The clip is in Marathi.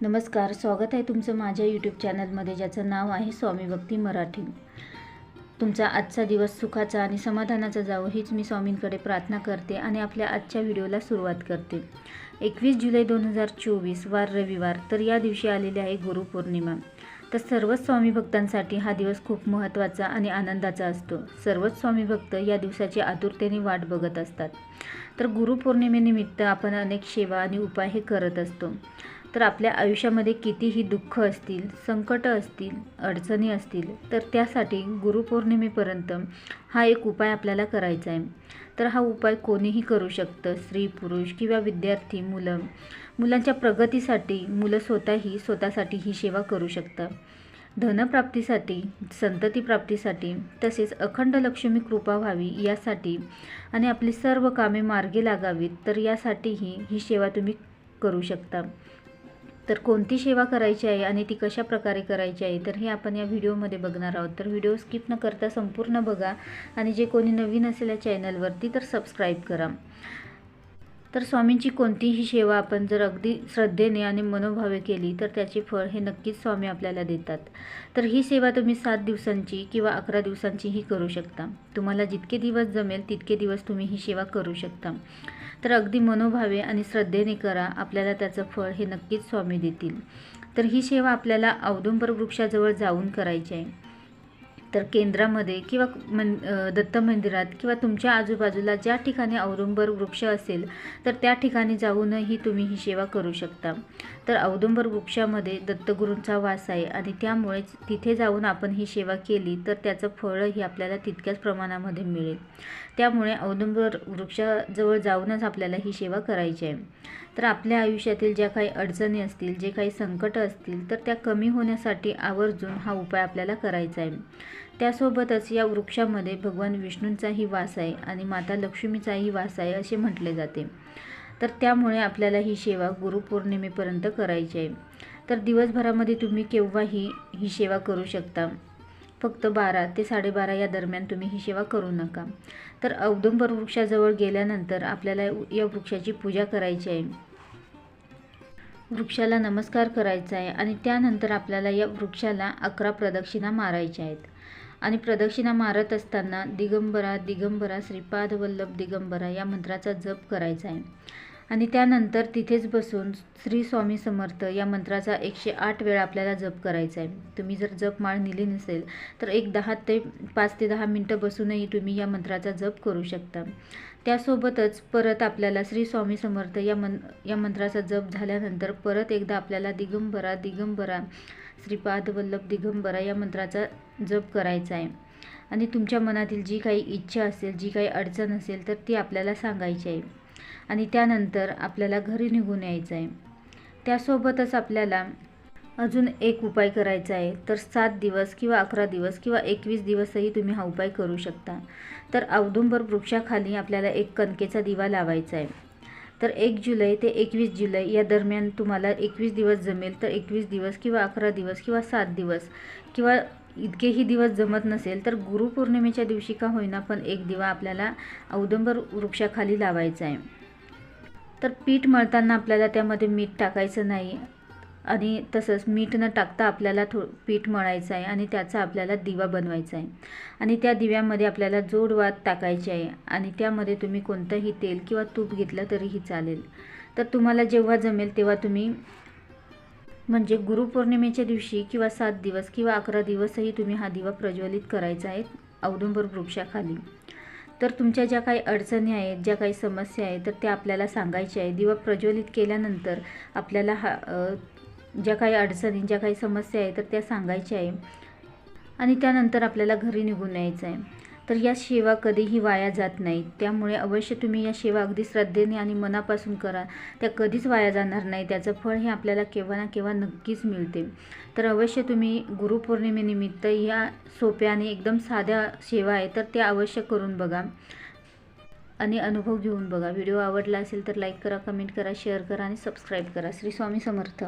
नमस्कार स्वागत आहे तुमचं माझ्या यूट्यूब चॅनलमध्ये ज्याचं नाव आहे स्वामी भक्ती मराठी. तुमचा आजचा दिवस सुखाचा आणि समाधानाचा जावं हीच मी स्वामींकडे प्रार्थना करते आणि आपल्या आजच्या व्हिडिओला सुरुवात करते. एकवीस जुलै दोन हजार चोवीस वार रविवार तर या दिवशी आलेली आहे गुरुपौर्णिमा तर सर्वच स्वामी भक्तांसाठी हा दिवस खूप महत्त्वाचा आणि आनंदाचा असतो. सर्वच स्वामी भक्त या दिवसाची आतुरतेने वाट बघत असतात. तर गुरुपौर्णिमेनिमित्त आपण अनेक सेवा आणि उपाय हे करत असतो. तर आपल्या आयुष्यामध्ये कितीही दुःख असतील संकट असतील अडचणी असतील तर त्यासाठी गुरुपौर्णिमेपर्यंत हा एक उपाय आपल्याला करायचा आहे. तर हा उपाय कोणीही करू शकतं स्त्री पुरुष किंवा विद्यार्थी मुलं. मुलांच्या प्रगतीसाठी मुलं स्वतःही स्वतःसाठी ही सेवा करू शकतात. धनप्राप्तीसाठी संतती प्राप्तीसाठी तसेच अखंड लक्ष्मी कृपा व्हावी यासाठी आणि आपली सर्व कामे मार्गी लागावीत तर यासाठीही ही सेवा तुम्ही करू शकता. तर कोणती सेवा करायची आहे आणि ती कशा प्रकारे करायची आहे तर हे आपण या व्हिडिओमध्ये बघणार आहोत. तर व्हिडिओ स्किप न करता संपूर्ण बघा आणि जे कोणी नवीन असेल या चॅनलवरती तर सबस्क्राईब करा. तर स्वामींची कोणतीही सेवा आपण जर अगदी श्रद्धेने आणि मनोभावे केली तर त्याचे फळ हे नक्कीच स्वामी आपल्याला देतात. तर ही सेवा तुम्ही सात दिवसांची किंवा अकरा दिवसांचीही करू शकता. तुम्हाला जितके दिवस जमेल तितके दिवस तुम्ही ही सेवा करू शकता. तर अगदी मनोभावे आणि श्रद्धेने करा आपल्याला त्याचं फळ हे नक्कीच स्वामी देतील. तर ही सेवा आपल्याला औदुंबर वृक्षाजवळ जाऊन करायची आहे. तर केंद्रामध्ये किंवा मन दत्त मंदिरात किंवा तुमच्या आजूबाजूला ज्या ठिकाणी औदुंबर वृक्ष असेल तर त्या ठिकाणी जाऊनही तुम्ही ही सेवा करू शकता. तर औदुंबर वृक्षामध्ये दत्तगुरूंचा वास आहे आणि त्यामुळेच तिथे जाऊन आपण ही सेवा केली तर त्याचं फळही आपल्याला तितक्याच प्रमाणामध्ये मिळेल. त्यामुळे औदुंबर वृक्षाजवळ जाऊनच आपल्याला ही सेवा करायची आहे. तर आपल्या आयुष्यातील ज्या काही अडचणी असतील जे काही संकट असतील तर त्या कमी होण्यासाठी आवर्जून हा उपाय आपल्याला करायचा आहे. त्यासोबतच या वृक्षामध्ये भगवान विष्णूंचाही वास आहे आणि माता लक्ष्मीचाही वास आहे असे म्हटले जाते. तर त्यामुळे आपल्याला ही सेवा गुरुपौर्णिमेपर्यंत करायची आहे. तर दिवसभरामध्ये तुम्ही केव्हाही ही सेवा करू शकता. फक्त बारा ते साडेबारा या दरम्यान तुम्ही ही सेवा करू नका. तर औदुंबर वृक्षाजवळ गेल्यानंतर आपल्याला या वृक्षाची पूजा करायची आहे. वृक्षाला नमस्कार करायचा आहे आणि त्यानंतर आपल्याला या वृक्षाला अकरा प्रदक्षिणा मारायच्या आहेत. आणि प्रदक्षिणा मारत असताना दिगंबरा दिगंबरा श्रीपाद वल्लभ दिगंबरा या मंत्राचा जप करायचा आहे. आणि त्यानंतर तिथेच बसून श्री स्वामी समर्थ या मंत्राचा एकशे आठ वेळा आपल्याला जप करायचा आहे. तुम्ही जर जप माळ नेली नसेल तर एक दहा ते पाच ते दहा मिनटं बसूनही तुम्ही या मंत्राचा जप करू शकता. त्यासोबतच परत आपल्याला श्री स्वामी समर्थ या मन या मंत्राचा जप झाल्यानंतर परत एकदा आपल्याला दिगंबरा दिगंबरा श्रीपाद वल्लभ दिगंबरा या मंत्राचा जप करायचा आहे. आणि तुमच्या मनातील जी काही इच्छा असेल जी काही अडचण असेल तर ती आपल्याला सांगायची आहे. आणि त्यानंतर आपल्याला घरी निघून यायचं आहे. त्यासोबतच आपल्याला अजून एक उपाय करायचा आहे. तर सात दिवस किंवा अकरा दिवस किंवा एकवीस दिवसही तुम्ही हा उपाय करू शकता. तर औदुंबर वृक्षाखाली आपल्याला एक कणकेचा दिवा लावायचा आहे. तर एक जुलै ते एकवीस जुलै या दरम्यान तुम्हाला एकवीस दिवस जमेल. तर एकवीस दिवस किंवा अकरा दिवस किंवा सात दिवस किंवा इतकेही दिवस जमत नसेल तर गुरुपौर्णिमेच्या दिवशी का होईना पण एक दिवा आपल्याला औदुंबर वृक्षाखाली लावायचा आहे. तर पीठ मळताना आपल्याला त्यामध्ये मीठ टाकायचं नाही. आणि तसंच मीठ न टाकता आपल्याला थो पीठ मळायचं आहे आणि त्याचा आपल्याला दिवा बनवायचा आहे. आणि त्या दिव्यामध्ये आपल्याला जोडवात टाकायची आहे आणि त्यामध्ये तुम्ही कोणतंही तेल किंवा तूप घेतलं तरीही चालेल. तर तुम्हाला जेव्हा जमेल तेव्हा तुम्ही म्हणजे गुरुपौर्णिमेच्या दिवशी किंवा सात दिवस किंवा अकरा दिवसही तुम्ही हा दिवा प्रज्वलित करायचा आहे औदुंबर वृक्षाखाली. तर तुमच्या ज्या काही अडचणी आहेत ज्या काही समस्या आहेत तर त्या आपल्याला सांगायच्या आहे. दिवा प्रज्वलित केल्यानंतर आपल्याला हा ज्या काही अडचणी ज्या काही समस्या आहेत तर त्या सांगायच्या आहे. आणि त्यानंतर आपल्याला घरी निघून यायचं आहे तर या सेवा कधीही वाया जात नाहीत. त्यामुळे अवश्य तुम्ही या सेवा अगदी श्रद्धेने आणि मनापासून करा. त्या कधीच वाया जाणार नाही. त्याचं फळ हे आपल्याला केव्हा ना केव्हा नक्कीच मिळते. तर अवश्य तुम्ही गुरुपौर्णिमेनिमित्त या सोप्या आणि एकदम साध्या सेवा आहे तर त्या अवश्य करून बघा. आणि अनुभव घेऊन बघा. व्हिडिओ आवडला असेल तर लाईक करा कमेंट करा शेअर करा आणि सबस्क्राईब करा. श्री स्वामी समर्थ.